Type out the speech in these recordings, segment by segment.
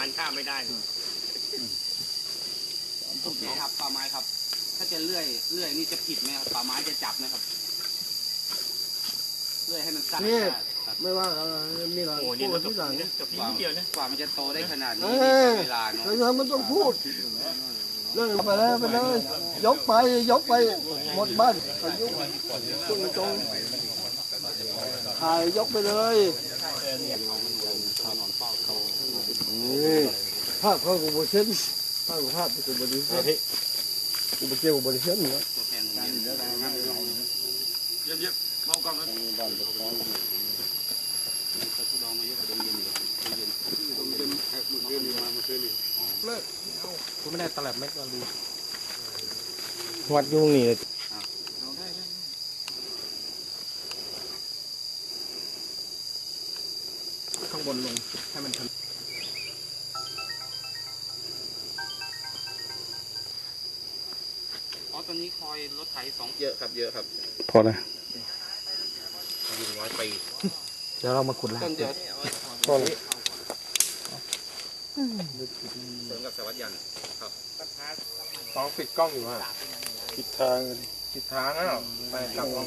านข้ามไม่ได้เลยโอเคครับป่าไม้ครับ ถ้าจะเลื่อยเลื่อยนี่จะผิดไหมครับป่าไม้จะจับไหมครับเลื่อยให้มันสั้นนี่ครับไม่ว่าอะไรมีหลังโอ้พูนี่ดเราตที่หลังจะพี่นิดเดียวนะกว่ามันจะโตได้ขนาดเอนี้อใช้เวลาเนาะแล้วทำมันต้องพูดนั่นไปเลยไปเลยยกไปยกไปหมดบ้านอายุตรงตรง ถ่ายยกไปเลยนี่ภาพเขากูบริเส้นภาพกูภาพกูบริเส้นกูไปเกี่ยวบริเส้นเนาะตัวแทนโรงเรียนเย็บๆเมากล้องแล้วเขาทุดองมาเยอะกว่าเดิมเย็นอยู่เย็นเย็นเย็นมาเมื่อคืนนี้คุณไม่ได้ตลับเม็ดมาดูวัดอยุ่ตรงนี่เลย ข้างบนลงให้มันทะอ๋อตอนนี้คอยรถไถสองเยอะครับเยอะครับพอแล้วยิงร้อยปีเดี๋ยวเรามาขุดละต้นเดียวพอแล้วเสริมกับสวัสดิ์ยันต้องปิดกล้องอยู่อะปิดทางปิดทางอะไปกลับกล้อง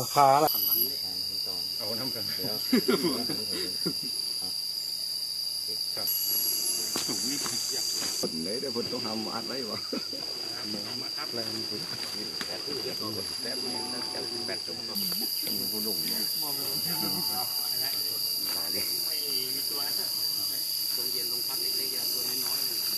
ราคาละเอาน้ำกันคนไหนเด้คนต้องทำอะไรวะลงเย็นลงพักเล็กๆอย่าตัวน้อยๆ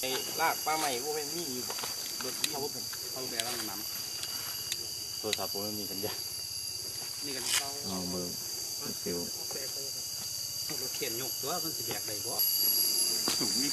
ไอ้ลากปลาใหม่พวกนี้มีอยู่รถเขาเขาแบร่างน้โทรศัพท์ผมไม่มีสัญญาณำนี่กันเขาเอามือติวรถเข็นยกตัวมันสิแบกได้บ่ ถุงนี่